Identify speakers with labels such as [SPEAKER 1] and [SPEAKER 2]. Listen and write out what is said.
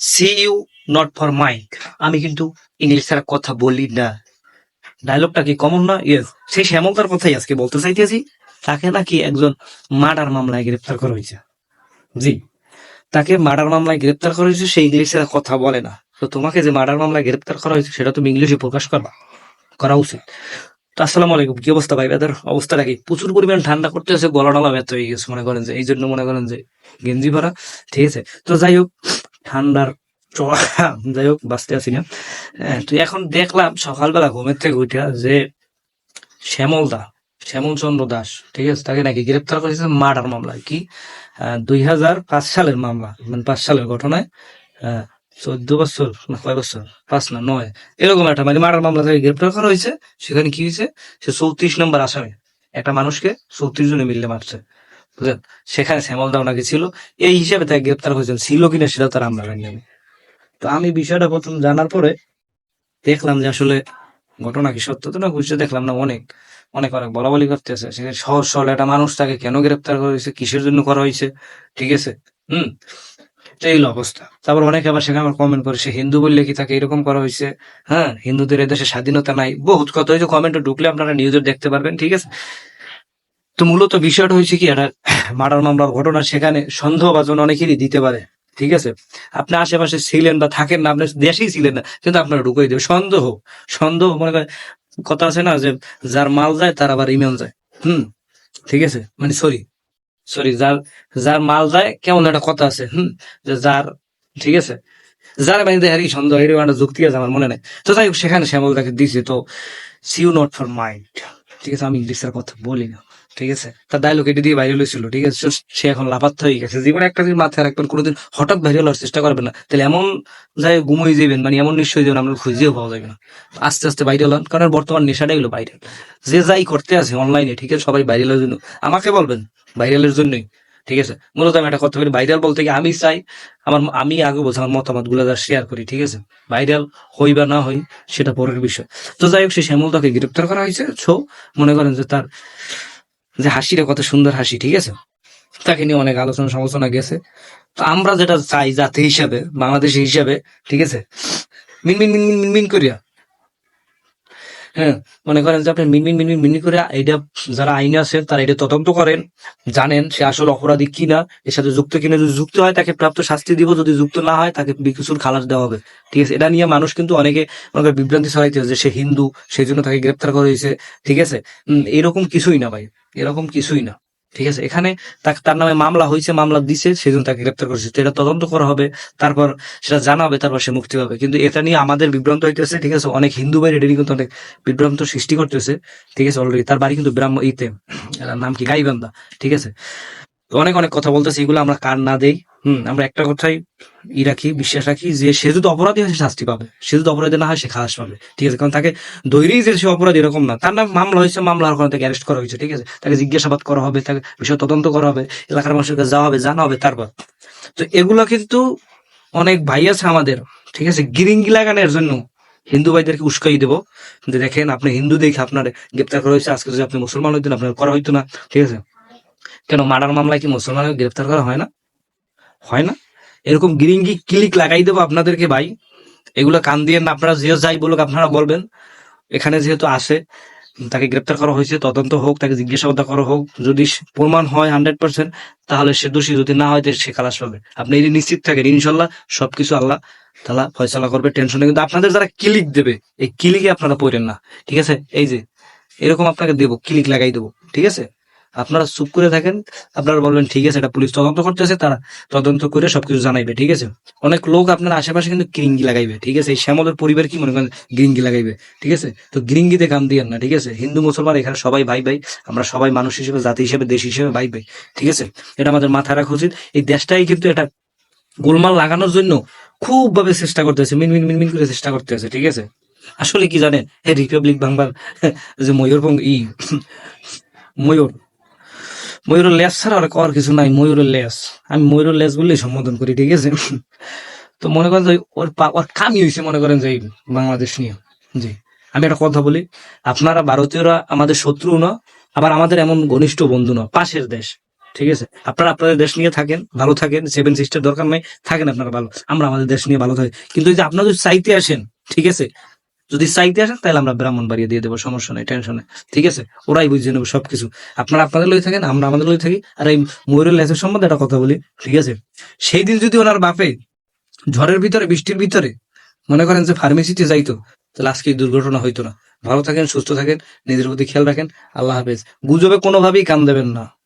[SPEAKER 1] See you not for mic আমি কিন্তু English ছাড়া কথা বলি না। ডায়লগটা কি কমন না? ইয়েস সেই শ্যামলতার কথাই আজকে বলতে চাইতেছি। তাকে নাকি একজন মার্ডার মামলায় গ্রেপ্তার করা হয়েছে। জি। তাকে মার্ডার মামলায় গ্রেপ্তার করা হয়েছে, সে ইংলিশে কথা বলে না। তো তোমাকে যে মার্ডার মামলায় গ্রেপ্তার করা হয়েছে, সেটা তুমি ইংলিশে প্রকাশ করবা। করা উচিত। তো আসসালামু আলাইকুম। কি অবস্থা ভাই বেদার অবস্থাটা কি প্রচুর পরিমাণ ঠান্ডা করতে আছে গলা টলা ব্যথ হয়ে গেছে, মনে করেন যে। এই জন্য মনে করেন যে গেঞ্জি ভরা ঠিক আছে। তো যাই হোক ঠান্ডার যাই হোক, বাঁচতে আছি না। তো এখন দেখলাম সকালবেলা ঘুমের থেকে উঠে যে শ্যামল দা, শ্যামল চন্দ্র দাস, ঠিক আছে, তাকে নাকি গ্রেপ্তার করেছে মার্ডার মামলায় কি? দুই হাজার পাঁচ সালের মামলা মানে পাঁচ সালের ঘটনায় চোদ্দ বছর, না কয় বছর? পাঁচ না, নয়। এরকম একটা মানে মার্ডার মামলা থেকে গ্রেপ্তার করা হয়েছে। সেখানে কি হয়েছে? সে চৌত্রিশ নম্বর আসামি। একটা মানুষকে চৌত্রিশ জনে মিললে মারছে। বুঝলেন? সেখানে শ্যামল দাও নাকি ছিল, এই হিসাবে তাকে গ্রেপ্তার করেছেন ছিল কিনা সেটা তার আমরা জানি। তো আমি বিষয়টা প্রথম জানার পরে দেখলাম যে আসলে ঘটনা কি সত্য তো না বুঝতে দেখলাম না অনেক অনেক অনেক বলা বলি করতেছে। সেখানে সহজ সরল একটা মানুষ তাকে কেন গ্রেপ্তার করা হয়েছে, কিসের জন্য করা হয়েছে, ঠিক আছে? হুম? এই অবস্থা। তারপর অনেকে আবার সেখানে আবার কমেন্ট করে, সে হিন্দু বললে কি তাকে এরকম করা হয়েছে? হ্যাঁ হিন্দুদের এদেশে স্বাধীনতা নাই। বহুত কথা হয়েছে কমেন্টে ঢুকলে আপনারা নিউজে দেখতে পারবেন, ঠিক আছে? তো মূলত বিষয়টা হয়েছে কি, একটা মার্ডার মামলার ঘটনা সেখানে সন্দেহভাজন অনেকেরই দিতে পারে, ঠিক আছে? আপনি আশেপাশে ছিলেন বা থাকেন না, আপনি দেশেই ছিলেন না, কিন্তু আপনারা ঢুকাই দেবে। সন্দেহ সন্দেহ, মনে করেন, কথা আছে না যে যার মাল যায়, তার আবার ইমেল যায়। হুম, ঠিক আছে? মানে সরি সরি, যার যার মাল যায়, কেমন একটা কথা আছে, হুম, যে যার, ঠিক আছে? যার বাড়িতে হারি সন্দেহ, এরকম একটা যুক্তি আছে আমার মনে নেই। তো যাই হোক, সেখানে শ্যামল তাকে দিছে, তো সিউ নট ফর মাইন্ড ঠিক আছে? আমি ইংলিশের কথা বলি না ঠিক আছে? তার ডায়লগ এটি দিয়ে ভাইরাল হয়েছিল, ঠিক আছে? সে- এখন লাফাত্ত হয়ে গেছে। জীবনে একটা দিন মাথায় রাখবেন, কোনোদিন হঠাৎ ভাইরাল হওয়ার চেষ্টা করবেন না। তাহলে এমন যায় ঘুমোই যাবেন মানে এমন নিশ্চয়ই যাবেন আপনার খুঁজেও পাওয়া যাবে না। আস্তে আস্তে ভাইরাল হন, কারণ বর্তমান নেশাটাই হলো ভাইরাল যে যাই করতে আছে অনলাইনে ঠিক আছে? সবাই ভাইরালের জন্য। আমাকে বলবেন ভাইরালের জন্যই, ঠিক আছে? মূলত আমি একটা কথা বলি ভাইরাল বলতে কি আমি চাই, আমার আমি আগে বলছি আমার মতামতগুলো শেয়ার করি, ঠিক আছে? ভাইরাল হই বা না হই, সেটা পরের বিষয়। তো যাই হোক সে শ্যামল তাকে গ্রেপ্তার করা হয়েছে। সো মনে করেন যে তার যে হাসিটা কত সুন্দর হাসি, ঠিক আছে? তাকে নিয়ে অনেক আলোচনা সমালোচনা গেছে। তো আমরা যেটা চাই জাতি হিসাবে, বাংলাদেশ হিসাবে, ঠিক আছে? মিন মিন মিন মিন মিন করিয়া। হ্যাঁ মনে করেন যে আপনি মিনমিন মিনমিন মিন মিন মিন করে এটা যারা আইনে আছেন, তারা এটা তদন্ত করেন, জানেন সে আসলে অপরাধী কিনা, এর সাথে যুক্ত কিনা, যদি যুক্ত হয়, তাকে প্রাপ্ত শাস্তি দিব, যদি যুক্ত না হয়, তাকে বিকুসুর খালাস দেওয়া হবে। ঠিক আছে, এটা নিয়ে মানুষ কিন্তু অনেকে মনে বিভ্রান্তি ছড়াইতে যে সে হিন্দু, সেই জন্য তাকে গ্রেপ্তার করা হয়েছে। ঠিক আছে? এরকম কিছুই না ভাই, এরকম কিছুই না। ঠিক আছে? এখানে তার নামে মামলা হয়েছে, মামলা দিছে সেই জন্য তাকে গ্রেপ্তার করেছে। এটা তদন্ত করা হবে, তারপর সেটা জানা হবে তারপর সে মুক্তি পাবে। কিন্তু এটা নিয়ে আমাদের বিভ্রান্ত হইতেছে, ঠিক আছে? অনেক হিন্দু ভাই নিয়ে কিন্তু অনেক বিভ্রান্ত সৃষ্টি করতেছে, ঠিক আছে? অলরেডি তার বাড়ি কিন্তু ব্রাহ্ম, ইতে নাম কি? গাইবান্ধা, ঠিক আছে? অনেক অনেক কথা বলতেছে, এগুলো আমরা কান না দেই। হম, আমরা একটা কথাই ই রাখি, বিশ্বাস রাখি যে সে যদি অপরাধী হয়, সে শাস্তি পাবে। সে যদি অপরাধী না হয়, সে খালাস পাবে। ঠিক আছে, কারণ তাকে দৈরেই যে সে অপরাধী এরকম না। তার নাম মামলা হয়েছে, মামলা হওয়ার কারণে তাকে অ্যারেস্ট করা হয়েছে, ঠিক আছে? তাকে জিজ্ঞাসাবাদ করা হবে, তাকে বিষয় তদন্ত করা হবে, এলাকার মানুষের কাছে যাওয়া হবে, জানা হবে, তারপর। তো এগুলো কিন্তু অনেক ভাই আছে আমাদের, ঠিক আছে? গিরিঙ্গি লাগানোর জন্য হিন্দু ভাইদেরকে উস্কাই দেবো। যে দেখেন, আপনি হিন্দু দেখে আপনার গ্রেপ্তার করা হয়েছে, আজকে যদি আপনি মুসলমান হইতেন, আপনার করা হইতো না, ঠিক আছে? কেন মার্ডার মামলায় কি মুসলমানকে গ্রেফতার করা হয় না? হয় না? এরকম গিরিঙ্গি ক্লিক লাগাই দেবো আপনাদেরকে ভাই। এগুলো কান দিয়ে আপনারা যে যাই বলুক আপনারা বলবেন। এখানে যেহেতু আসে, তাকে গ্রেপ্তার করা হয়েছে, তদন্ত হোক, তাকে জিজ্ঞাসাবাদ করা হোক। যদি প্রমাণ হয় হান্ড্রেড পার্সেন্ট, তাহলে সে দোষী, যদি না হয় সে খালাস পাবে। আপনি এই নিশ্চিত থাকেন, ইনশাল্লাহ সবকিছু আল্লাহ তালা ফয়সালা করবে, টেনশনে কিন্তু আপনাদের যারা ক্লিক দেবে, এই ক্লিকে আপনারা পড়েন না, ঠিক আছে? এই যে, এরকম আপনাকে দেবো, ক্লিক লাগাই দেবো, ঠিক আছে? আপনারা চুপ করে থাকেন, আপনারা বলবেন, ঠিক আছে এটা পুলিশ তদন্ত করতেছে, তারা তদন্ত করে সবকিছু জানাইবে, ঠিক আছে? অনেক লোক আপনার আশেপাশে কিন্তু গ্রিঙ্গি লাগাইবে, ঠিক আছে? এই শ্যামলের পরিবার কি মনে করেন গ্রিঙ্গি লাগাইবে, ঠিক আছে? তো গ্রিঙ্গিতে কাম দিয়েন না, ঠিক আছে? হিন্দু, মুসলমান, এখানে সবাই ভাই ভাই, আমরা সবাই মানুষ হিসেবে, জাতি হিসেবে, দেশ হিসেবে ভাই ভাই, ঠিক আছে? এটা আমাদের মাথায় রাখা উচিত। এই দেশটাই কিন্তু এটা গোলমাল লাগানোর জন্য খুব ভাবে চেষ্টা করতেছে, মিন মিন মিন মিন করে চেষ্টা করতেছে, ঠিক আছে? আসলে কি জানেন? রিপাবলিক বাংলার যে ময়ূর ই, ময়ূর ময়ূরের লেস ছাড়া আর করার কিছু নাই, ময়ূরের লেস আমি ময়ূরের লেস বললেই সম্বোধন করি, ঠিক আছে? তো মনে করেন যে ওর ওর কামি হয়েছে মনে করেন যে বাংলাদেশ নিয়ে। জি। আমি একটা কথা বলি, আপনারা ভারতীয়রা আমাদের শত্রু না, আবার আমাদের এমন ঘনিষ্ঠ বন্ধু না, পাশের দেশ, ঠিক আছে? আপনারা আপনাদের দেশ নিয়ে থাকেন, ভালো থাকেন সেভেন সিস্টার দরকার নাই, থাকেন আপনারা ভালো, আমরা আমাদের দেশ নিয়ে ভালো থাকি। কিন্তু এই যে আপনারা যদি চাইতে আসেন, ঠিক আছে যদি চাইতে আসেন, তাহলে আমরা ব্রাহ্মণ বাড়িয়ে দিয়ে দেবো, সমস্যা নেই টেনশন নেই। ঠিক আছে? ওরাই বুঝে নেব সবকিছু। আপনারা আপনাদের লই থাকেন, আমরা আমাদের লই থাকি। আর এই ময়ূরের লেসের সম্বন্ধে একটা কথা বলি, ঠিক আছে? সেই দিন যদি ওনার বাপে ঝড়ের ভিতরে, বৃষ্টির ভিতরে মনে করেন যে ফার্মেসিতে যাইতো, তাহলে আজকে এই দুর্ঘটনা হইতো না। ভালো থাকেন, সুস্থ থাকেন, নিজের প্রতি খেয়াল রাখেন, আল্লাহ হাফেজ। গুজবে কোনোভাবেই কান দেবেন না।